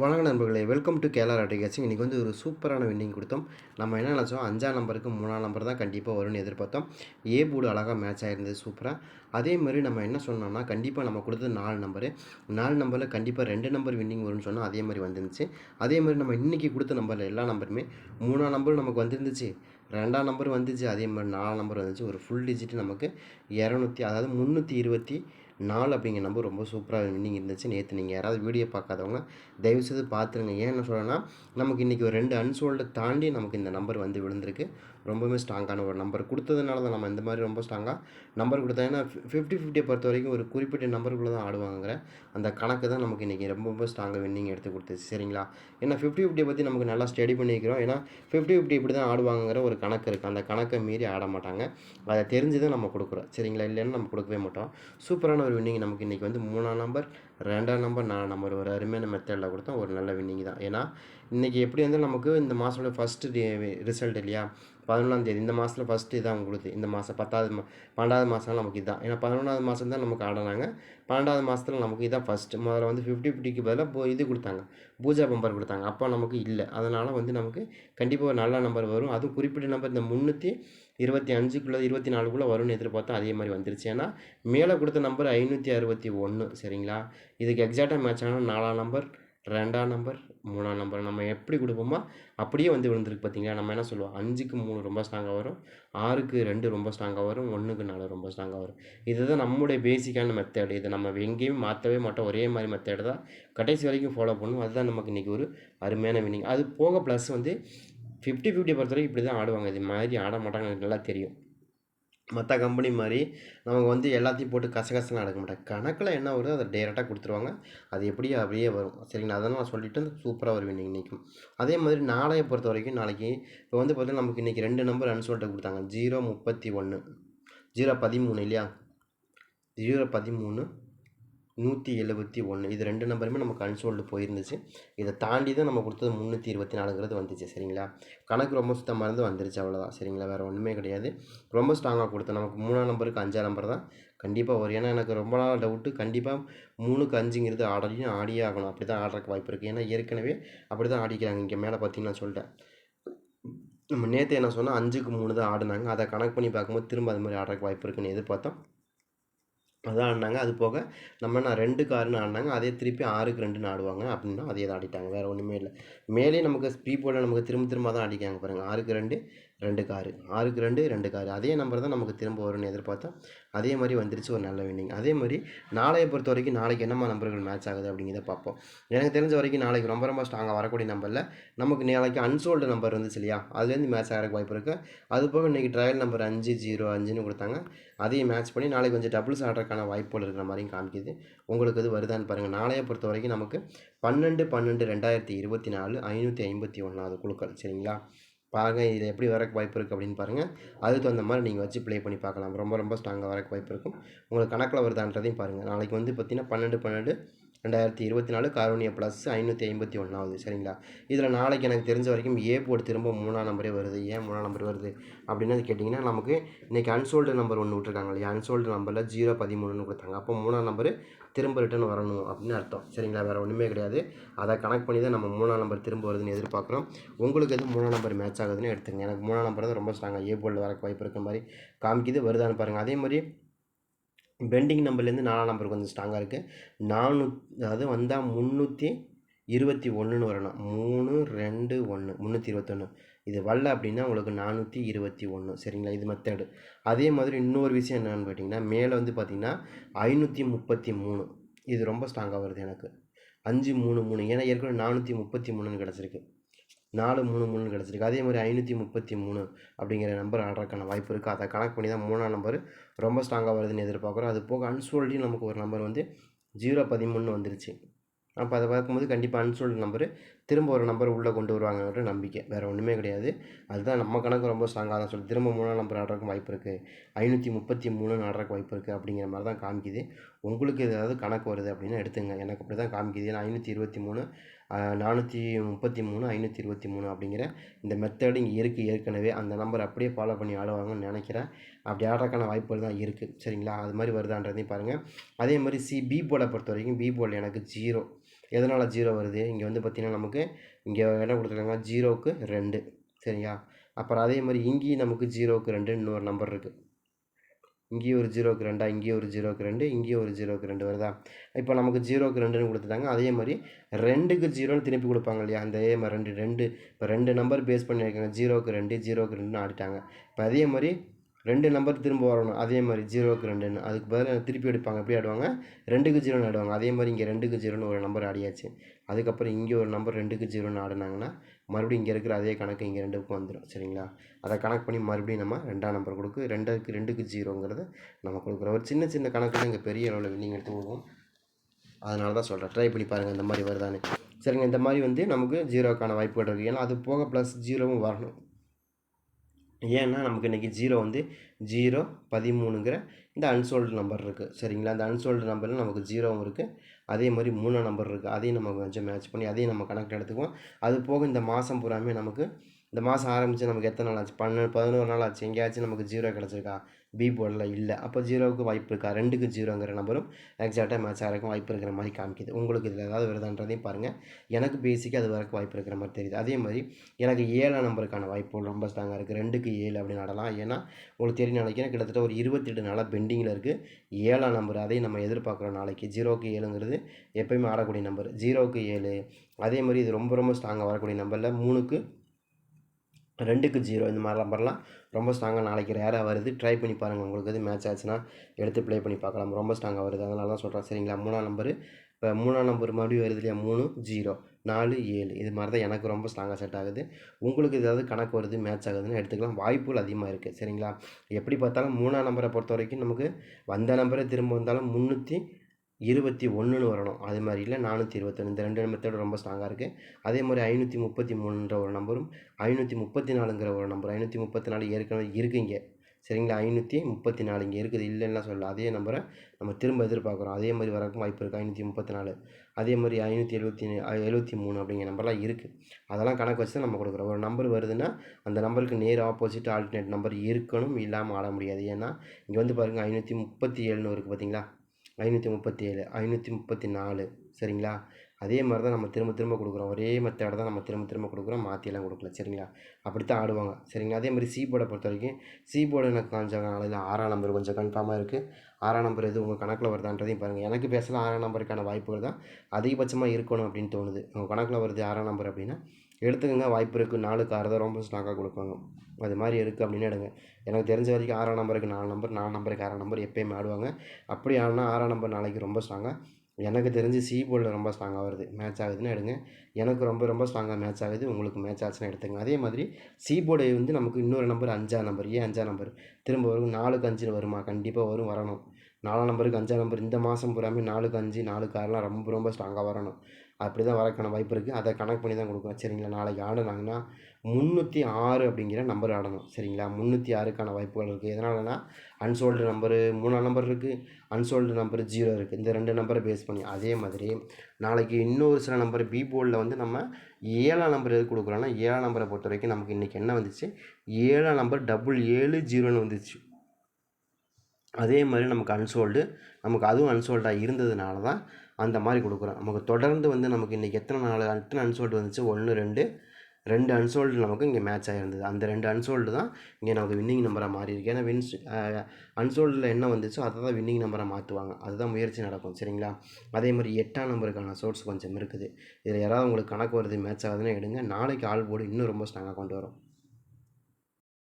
வணக்க நண்பர்களே welcome to Kerala ராட்டிகேட்சிங் இன்றைக்கி வந்து ஒரு சூப்பரான வின்னிங் கொடுத்தோம். நம்ம என்ன நினச்சோம்? அஞ்சாம் நம்பருக்கு மூணாம் நம்பர் தான் கண்டிப்பாக வரும்னு எதிர்பார்த்தோம். ஏ போர்டு அழகாக மேட்ச் ஆகிருந்தது சூப்பராக அதே மாதிரி நம்ம என்ன சொன்னோம்னா கண்டிப்பாக நம்ம கொடுத்தது நாலு நம்பரு. நாலு நம்பரில் கண்டிப்பாக ரெண்டு நம்பர் வின்னிங் வரும்னு சொன்னால் அதே மாதிரி வந்துருந்துச்சு. அதே மாதிரி நம்ம இன்றைக்கி கொடுத்த நம்பரில் எல்லா நம்பருமே மூணாம் நம்பரும் நமக்கு வந்துருந்துச்சு. ரெண்டாம் நம்பர் வந்துச்சு அதே மாதிரி நாலாம் நம்பர் வந்துச்சு. ஒரு ஃபுல் டிஜிட் நமக்கு இரநூத்தி அதாவது முந்நூற்றி இருபத்தி நாலு அப்படிங்கிற நம்பர் ரொம்ப சூப்பராக வின்னிங் இருந்துச்சு. நேற்று நீங்கள் யாராவது வீடியோ பார்க்காதவங்க தயவுசெய்து பார்த்துருங்க. ஏன் என்ன சொல்கிறேன்னா நமக்கு இன்றைக்கி ஒரு ரெண்டு அன்சோல்டை தாண்டி நமக்கு இந்த நம்பர் வந்து விழுந்திருக்கு. ரொம்பவே ஸ்ட்ராங்கான ஒரு நம்பர் கொடுத்ததுனால தான் நம்ம இந்த மாதிரி ரொம்ப ஸ்ட்ராங்காக நம்பர் கொடுத்தா ஏன்னா ஃபிஃப்டி ஃபிஃப்டியை பொறுத்த வரைக்கும் ஒரு குறிப்பிட்ட நம்பருக்குள்ளே தான் ஆடுவாங்கிற அந்த கணக்கு தான் நமக்கு இன்றைக்கி ரொம்ப ரொம்ப ஸ்ட்ராங்காக வின்னிங் எடுத்து கொடுத்துச்சு. சரிங்களா? ஏன்னா ஃபிஃப்டி ஃபிஃப்டியை பற்றி நமக்கு நல்லா ஸ்டடி பண்ணிக்கிறோம் ஏன்னா ஃபிஃப்டி ஃபிஃப்டி இப்படி தான் ஆடுவாங்கிற ஒரு கணக்கு இருக்குது அந்த கணக்கை மீறி ஆட மாட்டாங்க. அதை தெரிஞ்சு தான் நம்ம கொடுக்குறோம். சரிங்களா? இல்லைன்னு நம்ம கொடுக்கவே மாட்டோம். சூப்பரான ஒரு வின்னிங் நமக்கு இன்றைக்கி வந்து மூணாம் நம்பர் ரெண்டாம் நம்பர் நாலாம் நம்பர் ஒரு அருமையான மெத்தடில் கொடுத்தோம் ஒரு நல்ல வின்னிங் தான். ஏன்னா இன்றைக்கி எப்படி வந்து நமக்கு இந்த மாதத்தோட ஃபஸ்ட்டு ரிசல்ட் இல்லையா? பதினொன்றாந்தேதி இந்த மாதத்தில் ஃபஸ்ட்டு இதான் உங்களுக்கு இந்த மாதம் பத்தாவது மா பன்னெண்டாவது மாதம் நமக்கு இதுதான். ஏன்னா பதினொன்றாவது மாதம் தான் நமக்கு ஆடினாங்க. பன்னெண்டாவது மாதத்தில் நமக்கு இதான் ஃபஸ்ட்டு முதல்ல வந்து ஃபிஃப்டி ஃபிஃப்டிக்கு பதிலாக போ இது கொடுத்தாங்க. பூஜா பம்பர் கொடுத்தாங்க. அப்போ நமக்கு இல்லை. அதனால் வந்து நமக்கு கண்டிப்பாக ஒரு நல்ல நம்பர் வரும். அதுவும் குறிப்பிட்ட நம்பர் இந்த முந்நூற்றி இருபத்தி அஞ்சுக்குள்ளே இருபத்தி நாலுக்குள்ளே வரும்னு எதிர்பார்த்தா அதே மாதிரி வந்துருச்சு. ஏன்னா மேலே கொடுத்த நம்பர் ஐநூற்றி அறுபத்தி ஒன்று சரிங்களா? இதுக்கு எக்ஸாக்டாக மேட்ச் ஆனால் நாலாம் நம்பர் ரெண்டாம் நம்பர் மூணாம் நம்பர் நம்ம எப்படி கொடுப்போமோ அப்படியே வந்து விழுந்திருக்கு பார்த்தீங்களா? நம்ம என்ன சொல்லுவோம்? அஞ்சுக்கு மூணு ரொம்ப ஸ்ட்ராங்காக வரும் ஆறுக்கு ரெண்டு ரொம்ப ஸ்ட்ராங்காக வரும் ஒன்றுக்கு நாலு ரொம்ப ஸ்ட்ராங்காக வரும். இதுதான் நம்முடைய பேசிக்கான மெத்தேடு இதை நம்ம எங்கேயும் மாற்றவே மாட்டோம். ஒரே மாதிரி மெத்தேடு தான் கடைசி வரைக்கும் ஃபாலோ பண்ணும் அதுதான் நமக்கு இன்றைக்கி ஒரு அருமையான வினிங் அது போக ப்ளஸ் வந்து ஃபிஃப்டி ஃபிஃப்டி பொறுத்தவரைக்கும் இப்படி தான் ஆடுவாங்க. இது மாதிரி ஆட மாட்டாங்க எனக்கு நல்லா தெரியும். மற்ற கம்பெனி மாதிரி நமக்கு வந்து எல்லாத்தையும் போட்டு கசகசலாம் எடுக்க மாட்டாங்க. கணக்கில் என்ன வருதோ அதை டேரெக்டாக கொடுத்துருவாங்க. அது எப்படியோ அப்படியே வரும். சரிங்களா? அதெல்லாம் நான் சொல்லிவிட்டு சூப்பராக வருவேன் இன்றைக்கும் அதே மாதிரி நாளையை பொறுத்த வரைக்கும் நாளைக்கு இப்போ வந்து பார்த்தீங்கன்னா நமக்கு இன்றைக்கி ரெண்டு நம்பர் சொல்லிட்டு கொடுத்தாங்க. ஜீரோ முப்பத்தி ஒன்று ஜீரோ பதிமூணு இல்லையா? ஜீரோ பதிமூணு நூற்றி எழுபத்தி ஒன்று இது ரெண்டு நம்பருமே நமக்கு அன்சோல்டு போயிருந்துச்சு. இதை தாண்டி தான் நம்ம கொடுத்தது முந்நூற்றி இருபத்தி நாலுங்கிறது வந்துச்சு சரிங்களா? கணக்கு ரொம்ப சுத்தமாக இருந்து வந்துருச்சு அவ்வளோதான் சரிங்களா? வேறு ஒன்றுமே கிடையாது. ரொம்ப ஸ்ட்ராங்காக கொடுத்தேன். நமக்கு மூணாம் நம்பருக்கு அஞ்சாம் நம்பர் தான். கண்டிப்பாக வரும் ஏன்னா எனக்கு ரொம்ப நாள் டவுட்டு கண்டிப்பாக மூணுக்கு அஞ்சுங்கிறது ஆடலையும் ஆடியே ஆகணும். அப்படி தான் ஆடுறக்கு வாய்ப்பு இருக்குது ஏன்னா ஏற்கனவே அப்படி தான் ஆடிக்கிறாங்க. இங்கே மேலே பார்த்தீங்கன்னா சொல்லிட்டேன். நம்ம நேற்று என்ன சொன்னால் அஞ்சுக்கு மூணு தான் ஆடினாங்க. அதை கணக்கு பண்ணி பார்க்கும்போது திரும்ப அது மாதிரி ஆடுறக்கு வாய்ப்பு இருக்குன்னு எதிர்பார்த்தோம். அதான் ஆடினாங்க. அது போக நம்ம நான் ரெண்டுக்கு ஆறுன்னு ஆடினாங்க. அதே திருப்பி ஆறுக்கு ரெண்டுன்னு ஆடுவாங்க அப்படின்னா அதே தான் ஆடிட்டாங்க. வேறு ஒன்றுமே இல்லை. மேலே நமக்கு ஸ்பீட் போர்டில் நமக்கு திரும்ப திரும்ப தான் அடிக்காங்க பாருங்கள் ஆறுக்கு ரெண்டு ரெண்டு காரு. ஆறுக்கு ரெண்டு ரெண்டு காரு. அதே நம்பர் தான் நமக்கு திரும்ப வரும்னு எதிர்பார்த்தோம் அதே மாதிரி வந்துருச்சு ஒரு நல்ல வின்னிங் அதே மாதிரி நாளையை பொறுத்த வரைக்கும் நாளைக்கு என்னம்மா நம்பர்கள் மேட்ச் ஆகுது அப்படிங்கிறத பார்ப்போம். எனக்கு தெரிஞ்ச வரைக்கும் நாளைக்கு ரொம்ப ரொம்ப ஸ்ட்ராங்காக வரக்கூடிய நம்பரில் நமக்கு நாளைக்கு அன்சோல்டு நம்பர் இருந்துச்சு இல்லையா? அதுலேருந்து மேட்ச் ஆகிறக்கு வாய்ப்பு இருக்குது அது போக இன்றைக்கி ட்ரையல் நம்பர் அஞ்சு ஜீரோ அஞ்சுன்னு கொடுத்தாங்க. அதையும் மேட்ச் பண்ணி நாளைக்கு கொஞ்சம் டபுள்ஸ் ஆடுறதுக்கான வாய்ப்புகள் இருக்கிற மாதிரியும் காமிக்குது. உங்களுக்கு இது வருதான்னு பாருங்கள் நாளையை பொறுத்த வரைக்கும் நமக்கு பன்னெண்டு பன்னெண்டு ரெண்டாயிரத்தி இருபத்தி நாலு ஐநூற்றி ஐம்பத்தி ஒன்றாவது குழுக்கள். சரிங்களா? பாருங்கள் இது எப்படி வரக்கு வாய்ப்பு இருக்குது அப்படின்னு பாருங்கள் அதுக்கு தகுந்த மாதிரி நீங்கள் வச்சு ப்ளே பண்ணி பார்க்கலாம். ரொம்ப ரொம்ப ஸ்ட்ராங்காக வரக்கு வாய்ப்பு இருக்கும். உங்களுக்கு கணக்கில் வருதான்றதையும் பாருங்கள் நாளைக்கு வந்து பார்த்திங்கன்னா பன்னெண்டு பன்னெண்டு ரெண்டாயிரத்தி இருபத்தி நாலு காரோனியா ப்ளஸ் ஐநூற்றி ஐம்பத்தி ஒன்றாவது சரிங்களா? இதில் நாளைக்கு எனக்கு தெரிஞ்ச வரைக்கும் ஏ போர்டு திரும்ப மூணாம் நம்பரே வருது. ஏன் மூணாம் நம்பர் வருது? அப்படின்னு கேட்டிங்கன்னா நமக்கு இன்றைக்கி அன்சோல்டு நம்பர் ஒன்று விட்டுருக்காங்க இல்லையா? அன்சோல்டு நம்பரில் ஜீரோ பதிமூணுன்னு கொடுத்தாங்க. அப்போ மூணாம் நம்பர் திரும்ப ரிட்டன் வரணும் அப்படின்னு அர்த்தம் சரிங்களா? வேறு ஒன்றுமே கிடையாது. அதை கனெக்ட் பண்ணி தான் நம்ம மூணாம் நம்பர் திரும்ப வருதுன்னு எதிர்பார்க்குறோம். உங்களுக்கு எது மூணாம் நம்பர் மேட்ச் ஆகுதுன்னு எடுத்துங்க எனக்கு மூணாம் நம்பர் தான் ரொம்ப ஸ்ட்ராங்காக ஏ போர்டில் வரக்கு வாய்ப்பு இருக்க மாதிரி காமிக்குது வருதான்னு பாருங்கள் அதே மாதிரி பெண்டிங் நம்பர்லேருந்து நாலாம் நம்பர் கொஞ்சம் ஸ்ட்ராங்காக இருக்குது நானூ அதாவது வந்தால் முந்நூற்றி இருபத்தி ஒன்றுன்னு வரணும். மூணு ரெண்டு ஒன்று முந்நூற்றி இருபத்தொன்று இது வரல அப்படின்னா உங்களுக்கு நானூற்றி இருபத்தி ஒன்று சரிங்களா? இது மெத்தடு அதே மாதிரி இன்னொரு விஷயம் என்னென்னு பார்த்தீங்கன்னா மேலே வந்து பார்த்திங்கன்னா ஐநூற்றி முப்பத்தி மூணு. இது ரொம்ப ஸ்ட்ராங்காக வருது எனக்கு. அஞ்சு மூணு மூணு. ஏன்னா ஏற்கனவே நானூற்றி முப்பத்தி மூணுன்னு கிடச்சிருக்கு. நாலு மூணு மூணு கிடச்சிருக்கு. அதே மாதிரி ஐநூற்றி முப்பத்தி மூணு அப்படிங்கிற நம்பர் ஆடுறதுக்கான வாய்ப்பு இருக்குது அதை கணக்கு பண்ணி தான் மூணாம் நம்பர் ரொம்ப ஸ்ட்ராங்காக வருதுன்னு எதிர்பார்க்குறோம். அது போக அன்சோல்டையும் நமக்கு ஒரு நம்பர் வந்து ஜீரோ பதிமூணு வந்துருச்சு. அப்போ அதை பார்க்கும்போது கண்டிப்பாக அன்சோல்டு நம்பர் திரும்ப ஒரு நம்பர் உள்ளே கொண்டு வருவாங்கன்ற நம்பிக்கை. வேறு ஒன்றுமே கிடையாது. அதுதான் நம்ம கணக்கு ரொம்ப ஸ்ட்ராங்காக தான் சொல்லி திரும்ப மூணாம் நம்பர் ஆடுறதுக்கு வாய்ப்பு இருக்குது ஐநூற்றி முப்பத்தி மூணு ஆடுறதுக்கு வாய்ப்பு இருக்குது அப்படிங்கிற மாதிரி தான் காமிக்குது. உங்களுக்கு ஏதாவது கணக்கு வருது அப்படின்னா எடுத்துங்க. எனக்கு அப்படி தான் காமிக்குது. ஏன்னா ஐநூற்றி இருபத்தி மூணு நானூற்றி முப்பத்தி மூணு ஐநூற்றி இருபத்தி மூணு அப்படிங்கிற இந்த மெத்தடு இங்கே இருக்குது ஏற்கனவே. அந்த நம்பர் அப்படியே ஃபாலோ பண்ணி ஆடுவாங்கன்னு நினைக்கிறேன். அப்படி ஆடுறதுக்கான வாய்ப்புகள் தான் இருக்குது சரிங்களா? அது மாதிரி வருதான்றதையும் பாருங்கள் அதே மாதிரி சி பி போர்டை பொறுத்த வரைக்கும் பி போர்டில் எனக்கு ஜீரோ எதனால் ஜீரோ வருது? இங்கே வந்து பார்த்திங்கன்னா நமக்கு இங்கே என்ன கொடுத்துருக்காங்க? ஜீரோவுக்கு ரெண்டு. சரியா அப்புறம் அதே மாதிரி இங்கேயும் நமக்கு ஜீரோவுக்கு ரெண்டுன்னு இன்னொரு நம்பர் இருக்குது இங்கேயும் ஒரு ஜீரோக்கு ரெண்டா இங்கேயும் ஒரு ஜீரோக்கு ரெண்டு இங்கேயும் ஒரு ஜீரோக்கு ரெண்டு வருதா? இப்போ நமக்கு ஜீரோக்கு ரெண்டுன்னு கொடுத்துட்டாங்க. அதே மாதிரி ரெண்டுக்கு ஜீரோன்னு திருப்பி கொடுப்பாங்க இல்லையா? அந்த அதே மாதிரி ரெண்டு ரெண்டு. இப்போ ரெண்டு நம்பர் பேஸ் பண்ணியிருக்காங்க. ஜீரோக்கு ரெண்டு ஜீரோக்கு ரெண்டுன்னு ஆடிட்டாங்க இப்போ அதே மாதிரி ரெண்டு நம்பர் திரும்ப வரணும். அதே மாதிரி ஜீரோக்கு ரெண்டுன்னு. அதுக்கு பதிலாக திருப்பி எடுப்பாங்க. எப்படி ஆடுவாங்க? ரெண்டுக்கு ஜீரோன்னு ஆடுவாங்க. அதே மாதிரி இங்கே ரெண்டுக்கு ஜீரோன்னு ஒரு நம்பர் ஆடியாச்சு. அதுக்கப்புறம் இங்கே ஒரு நம்பர் ரெண்டுக்கு ஜீரோன்னு ஆடினாங்கன்னா மறுபடியும் இங்கே இருக்கிற அதே கணக்கு இங்கே ரெண்டுக்கும் வந்துடும் சரிங்களா? அதை கணக்கு பண்ணி மறுபடியும் நம்ம ரெண்டாம் நம்பர் கொடுக்கு ரெண்டுக்கு ரெண்டுக்கு ஜீரோங்கிறத நம்ம கொடுக்குறோம். ஒரு சின்ன சின்ன கணக்கு தான் இங்கே பெரிய அளவில் வின்னிங் எடுத்து போகும் அதனால தான் சொல்கிறேன் ட்ரை பண்ணி பாருங்கள் இந்த மாதிரி வருதான்னு. சரிங்க இந்த மாதிரி வந்து நமக்கு ஜீரோக்கான வாய்ப்புகள் இருக்குது ஏன்னா அது போக ப்ளஸ் ஜீரோவும் வரணும். ஏன்னா நமக்கு இன்றைக்கி ஜீரோ வந்து ஜீரோ பதிமூணுங்கிற இந்த அன்சோல்டு நம்பர் இருக்குது சரிங்களா? அந்த அன்சோல்டு நம்பரில் நமக்கு ஜீரோவும் இருக்குது அதே மாதிரி மூணு நம்பர் இருக்குது அதையும் நம்ம கொஞ்சம் மேட்ச் பண்ணி அதையும் நம்ம கணக்கில் எடுத்துக்குவோம். அது போக இந்த மாதம் பூராமே நமக்கு இந்த மாதம் ஆரம்பித்து நமக்கு எத்தனை நாள் ஆச்சு? பன்னெண்டு பதினோரு நாள் ஆச்சு. எங்கேயாச்சும் நமக்கு ஜீரோ கிடச்சிருக்கா? பி போர்டில் இல்லை. அப்போ ஜீரோவுக்கு வாய்ப்பு இருக்கா? ரெண்டுக்கு ஜீரோங்கிற நம்பரும் எக்ஸாக்டாக மேட்ச் ஆகிறக்கும் வாய்ப்பு இருக்கிற மாதிரி காமிக்குது. உங்களுக்கு இதில் ஏதாவது வருதான்றதையும் பாருங்கள் எனக்கு பேசிக்காக அது வரைக்கும் வாய்ப்பு இருக்கிற மாதிரி தெரியுது. அதே மாதிரி எனக்கு ஏழாம் நம்பருக்கான வாய்ப்பு ரொம்ப ஸ்ட்ராங்காக இருக்குது ரெண்டுக்கு ஏழு அப்படின்னு ஆடலாம் ஏன்னா உங்களுக்கு தெரியும் நினைக்கிறேன் கிட்டத்தட்ட ஒரு இருபத்தெட்டு நாளாக பெண்டிங்கில் இருக்குது ஏழாம் நம்பர் அதையும் நம்ம எதிர்பார்க்குறோம் நாளைக்கு. ஜீரோக்கு ஏழுங்கிறது எப்போயுமே ஆடக்கூடிய நம்பர். ஜீரோவுக்கு ஏழு. அதே மாதிரி இது ரொம்ப ரொம்ப ஸ்ட்ராங்காக வரக்கூடிய நம்பரில் மூணுக்கு ரெண்டுக்கு ஜீரோ இந்த மாதிரி நம்பர்லாம் ரொம்ப ஸ்ட்ராங்காக நாளைக்கு ரேராக வருது. ட்ரை பண்ணி பாருங்கள் உங்களுக்கு எது மேட்ச் ஆச்சுன்னா எடுத்து ப்ளே பண்ணி பார்க்கலாம். ரொம்ப ஸ்ட்ராங்காக வருது. அதனால தான் சொல்கிறேன் சரிங்களா? மூணாம் நம்பரு இப்போ மூணாம் நம்பர் மறுபடியும் வருது இல்லையா? மூணு ஜீரோ நாலு ஏழு. இது மாதிரி தான் எனக்கு ரொம்ப ஸ்ட்ராங்காக செட் ஆகுது. உங்களுக்கு ஏதாவது கணக்கு வருது மேட்ச் ஆகுதுன்னு எடுத்துக்கலாம். வாய்ப்புகள் அதிகமாக இருக்குது சரிங்களா? எப்படி பார்த்தாலும் மூணாம் நம்பரை பொறுத்த வரைக்கும் நமக்கு வந்த நம்பரே திரும்ப வந்தாலும் முந்நூற்றி இருபத்தி ஒன்றுன்னு வரணும். அது மாதிரி இல்லை நானூற்றி இருபத்தொன்று இந்த ரெண்டு மெத்தடும் ரொம்ப ஸ்ட்ராங்காக இருக்குது அதே மாதிரி ஐநூற்றி முப்பத்தி மூணுன்ற ஒரு நம்பரும் ஐநூற்றி முப்பத்தி நாலுங்கிற ஒரு நம்பர் ஐநூற்றி முப்பத்தி நாலு ஏற்கனவே இருக்குது இங்கே. சரிங்களா? ஐநூற்றி முப்பத்தி நாலு இங்கே இருக்குது இல்லைன்னா சொல்லலாம் அதே நம்பரை நம்ம திரும்ப எதிர்பார்க்குறோம். அதே மாதிரி வரக்கும் வாய்ப்பு இருக்குது ஐநூற்றி முப்பத்தி நாலு. அதே மாதிரி ஐநூற்றி எழுபத்தி எழுபத்தி மூணு அப்படிங்கிற நம்பர்லாம் இருக்குது அதெல்லாம் கணக்கு வச்சு தான் நம்ம கொடுக்குறோம். ஒரு நம்பர் வருதுன்னா அந்த நம்பருக்கு நேர் ஆப்போசிட் ஆல்டர்னேட் நம்பர் இருக்கணும் இல்லாமல் ஆட முடியாது. ஏன்னா இங்கே வந்து பாருங்கள் ஐநூற்றி முப்பத்தி ஏழுன்னு இருக்குது பார்த்தீங்களா? ஐநூற்றி முப்பத்தி ஏழு ஐநூற்றி முப்பத்தி நாலு சரிங்களா? அதே மாதிரி தான் நம்ம திரும்ப திரும்ப கொடுக்குறோம். ஒரே மெத்தடை தான் நம்ம திரும்ப திரும்ப கொடுக்குறோம். மாற்றியெல்லாம் கொடுக்கல. சரிங்களா? அப்படி தான் ஆடுவாங்க. சரிங்களா? அதே மாதிரி சி போர்டை பொறுத்த வரைக்கும் சி போர்டு எனக்கு கொஞ்சம் நாளையில் ஆறாம் நம்பர் கொஞ்சம் கன்ஃபார்மாக இருக்குது ஆறாம் நம்பர் எது உங்கள் கணக்கில் வருதான்றதையும் பாருங்கள் எனக்கு பேசலாம். ஆறாம் நம்பருக்கான வாய்ப்புகள் தான் அதிகபட்சமாக இருக்கணும் அப்படின்னு தோணுது. உங்கள் கணக்கில் வருது ஆறாம் நம்பர் அப்படின்னா எடுத்துக்கங்க வாய்ப்பு இருக்குது நாலுக்கு ஆறு தான் ரொம்ப ஸ்ட்ராங்காக கொடுப்பாங்க. அது மாதிரி இருக்குது அப்படின்னு எடுங்க. எனக்கு தெரிஞ்ச வரைக்கும் ஆறாம் நம்பருக்கு நாலு நம்பர் நாலு நம்பருக்கு ஆறாம் நம்பர் எப்போயுமே ஆடுவாங்க. அப்படி ஆடினா ஆறாம் நம்பர் நாளைக்கு ரொம்ப ஸ்ட்ராங்காக எனக்கு தெரிஞ்சு சி போர்டில் ரொம்ப ஸ்ட்ராங்காக வருது. மேட்ச் ஆகுதுன்னு எடுங்க. எனக்கு ரொம்ப ரொம்ப ஸ்ட்ராங்காக மேட்ச் ஆகுது. உங்களுக்கு மேட்ச் ஆச்சுன்னு எடுத்துங்க அதே மாதிரி சி போர்டு வந்து நமக்கு இன்னொரு நம்பர் அஞ்சாம் நம்பர் ஏன் அஞ்சாம் நம்பர் திரும்ப வரும். நாலுக்கு அஞ்சுன்னு வருமா? கண்டிப்பாக வரும் வரணும். நாலாம் நம்பருக்கு அஞ்சாம் நம்பர் இந்த மாதம் பூராமே நாலுக்கு அஞ்சு நாலுக்கு ஆறுலாம் ரொம்ப ரொம்ப ஸ்ட்ராங்காக வரணும். அப்படி தான் வரக்கான வாய்ப்பு இருக்குது அதை கணக்கு பண்ணி தான் கொடுக்கணும். சரிங்களா? நாளைக்கு ஆடினாங்கன்னா முந்நூற்றி ஆறு அப்படிங்கிற நம்பர் ஆடணும். சரிங்களா? முந்நூற்றி ஆறுக்கான வாய்ப்புகள் இருக்குது எதனாலனா அன்சோல்டு நம்பரு மூணாம் நம்பர் இருக்குது அன்சோல்டு நம்பர் ஜீரோ இருக்குது இந்த ரெண்டு நம்பரை பேஸ் பண்ணி. அதே மாதிரி நாளைக்கு இன்னொரு சில நம்பர் பி போர்டில் வந்து நம்ம ஏழாம் நம்பர் எது கொடுக்குறோன்னா ஏழாம் நம்பரை பொறுத்த வரைக்கும் நமக்கு இன்றைக்கி என்ன வந்துச்சு? ஏழாம் நம்பர் டபுள் ஏழு ஜீரோன்னு வந்துச்சு. அதே மாதிரி நமக்கு அன்சோல்டு நமக்கு அதுவும் அன்சோல்டாக இருந்ததுனால தான் அந்த மாதிரி கொடுக்குறோம். நமக்கு தொடர்ந்து வந்து நமக்கு இன்றைக்கி எத்தனை நாள் எத்தனை அன்சோல்டு வந்துச்சு? ஒன்று ரெண்டு. ரெண்டு அன்சோல்டு நமக்கு இங்கே மேட்ச் ஆகிருந்தது அந்த ரெண்டு அன்சோல்டு தான் இங்கே நமக்கு வின்னிங் நம்பராக மாறி இருக்கு ஏன்னா வின்ஸ் அன்சோல்டில் என்ன வந்துச்சோ அதை தான் வின்னிங் நம்பராக மாற்றுவாங்க. அதுதான் முயற்சி நடக்கும். சரிங்களா? அதே மாதிரி எட்டாம் நம்பருக்கான சோர்ஸ் கொஞ்சம் இருக்குது. இதில் யாராவது உங்களுக்கு கணக்கு வருது மேட்ச் ஆகுதுன்னு எடுங்க. நாளைக்கு ஆள் போர்டு இன்னும் ரொம்ப ஸ்ட்ராங்காக கொண்டு வரும்.